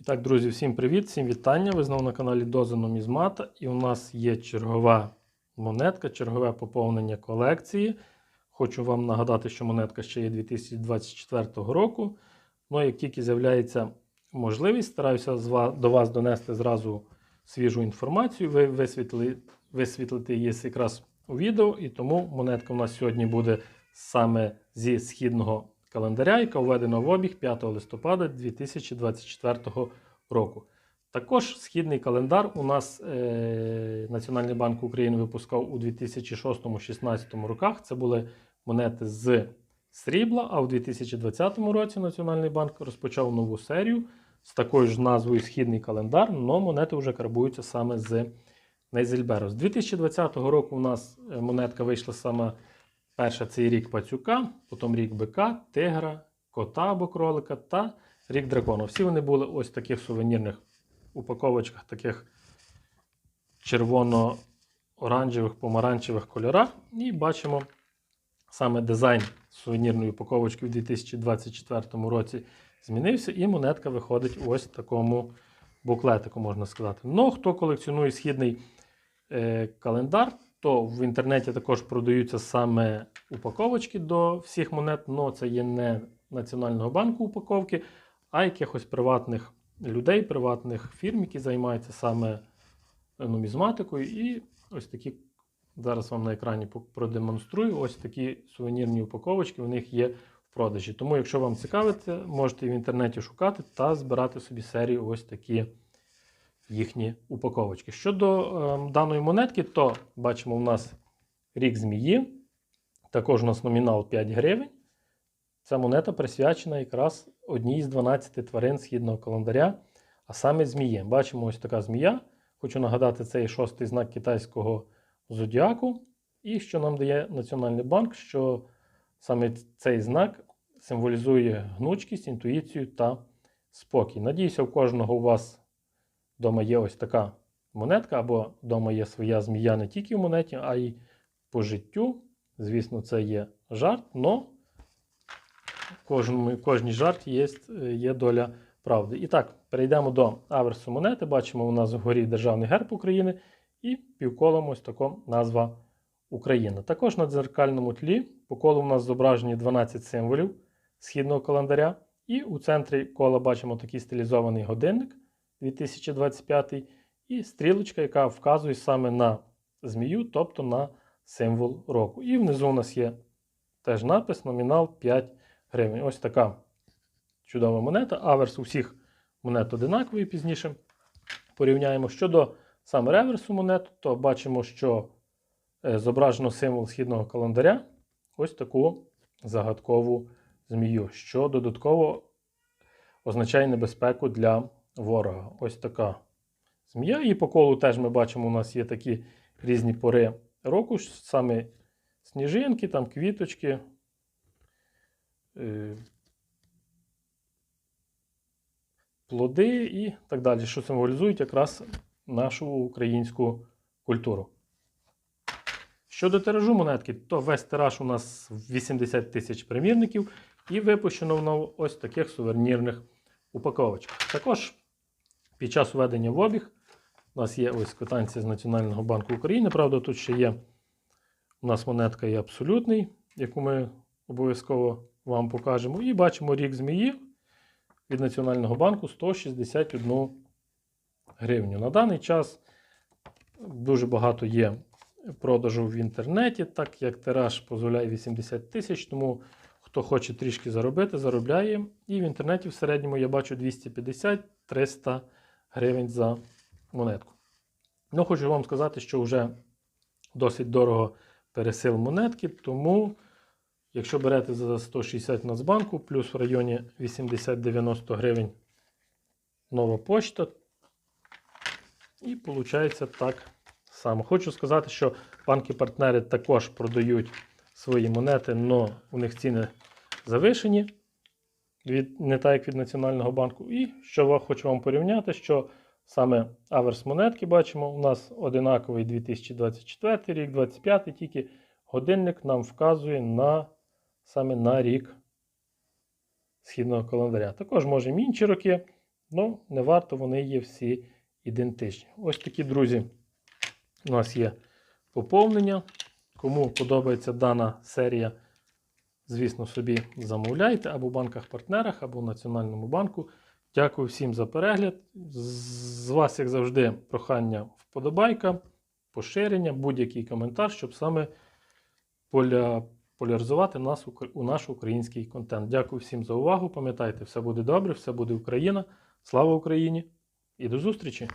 І так, друзі, всім привіт, всім вітання. Ви знову на каналі Доза Нумізмата. І у нас є чергова монетка, чергове поповнення колекції. Хочу вам нагадати, що монетка ще є 2024 року. Ну, як тільки з'являється можливість, стараюся до вас донести зразу свіжу інформацію. Ви висвітлили, висвітлити її якраз у відео, і тому монетка у нас сьогодні буде саме зі східного календаря, яка введена в обіг 5 листопада 2024 року. Також східний календар у нас е, Національний банк України випускав у 2006-2016 роках. Це були монети з срібла, а у 2020 році Національний банк розпочав нову серію з такою ж назвою Східний календар, але монети вже карбуються саме з Нейзельберу. З 2020 року у нас е, монетка вийшла саме перша цей рік пацюка, потім рік бика, тигра, кота або кролика та рік дракона. Всі вони були ось в таких сувенірних упаковочках, таких червоно-оранжевих, помаранчевих кольорах. І бачимо саме дизайн сувенірної упаковочки в 2024 році змінився, і монетка виходить ось в такому буклетику, можна сказати. Ну, хто колекціонує східний е, календар, то в інтернеті також продаються саме упаковочки до всіх монет, але це є не Національного банку упаковки, а якихось приватних людей, приватних фірм, які займаються саме нумізматикою. І ось такі, зараз вам на екрані продемонструю, ось такі сувенірні упаковочки у них є в продажі. Тому, якщо вам цікавиться, можете в інтернеті шукати та збирати собі серію ось такі їхні упаковочки. Щодо е, даної монетки, то бачимо, у нас рік змії. Також у нас номінал 5 гривень. Ця монета присвячена якраз одній з 12 тварин східного календаря, а саме змії. Бачимо ось така змія. Хочу нагадати, це є шостий знак китайського зодіаку. І що нам дає Національний банк, що саме цей знак символізує гнучкість, інтуїцію та спокій. Надіюся, у кожного у вас вдома є ось така монетка, або вдома є своя змія не тільки в монеті, а й по життю. Звісно, це є жарт, але кожному, кожній жарті є, є доля правди. І так, перейдемо до аверсу монети. Бачимо, у нас вгорі державний герб України і півколом ось така назва Україна. Також на дзеркальному тлі по колу у нас зображені 12 символів східного календаря. І у центрі кола бачимо такий стилізований годинник 2025 і стрілочка, яка вказує саме на змію, тобто на символ року. І внизу у нас є теж напис номінал 5 гривень. Ось така чудова монета. Аверс у всіх монет одинаковий пізніше. Порівняємо. Щодо саме реверсу монет, то бачимо, що е, зображено символ східного календаря. Ось таку загадкову змію, що додатково означає небезпеку для ворога. Ось така змія. І по колу теж ми бачимо, у нас є такі різні пори року, саме сніжинки, там квіточки. е, Плоди і так далі, що символізують якраз нашу українську культуру. Щодо тиражу монетки, то весь тираж у нас 80 тисяч примірників і випущено воно ось таких сувенірних упаковочках. Також під час введення в обіг у нас є ось квитанція з Національного банку України. Правда, тут ще є у нас монетка є абсолютний, яку ми обов'язково вам покажемо. І бачимо рік змії від Національного банку 161 гривню. На даний час дуже багато є продажу в інтернеті, так як тираж дозволяє 80 тисяч, тому хто хоче трішки заробити, заробляє. І в інтернеті в середньому я бачу 250-300 гривень за монетку. Ну, хочу вам сказати, що вже досить дорого пересил монетки, тому якщо берете за 160 Нацбанку, плюс в районі 80-90 гривень нова почта, і виходить так само. Хочу сказати, що банки-партнери також продають свої монети, але у них ціни завишені, від, не так як від Національного банку. І що хочу вам порівняти, що саме аверс монетки бачимо, у нас одинаковий 2024 рік, 2025, тільки годинник нам вказує на саме на рік східного календаря. Також можемо інші роки Ну, не варто, вони є всі ідентичні. Ось такі, друзі, у нас є поповнення. Кому подобається дана серія, звісно, собі замовляйте або в банках-партнерах, або в Національному банку. Дякую всім за перегляд. З вас, як завжди, прохання вподобайка, поширення, будь-який коментар, щоб саме поля, поляризувати нас у, у наш український контент. Дякую всім за увагу. Пам'ятайте, все буде добре, все буде Україна. Слава Україні і до зустрічі!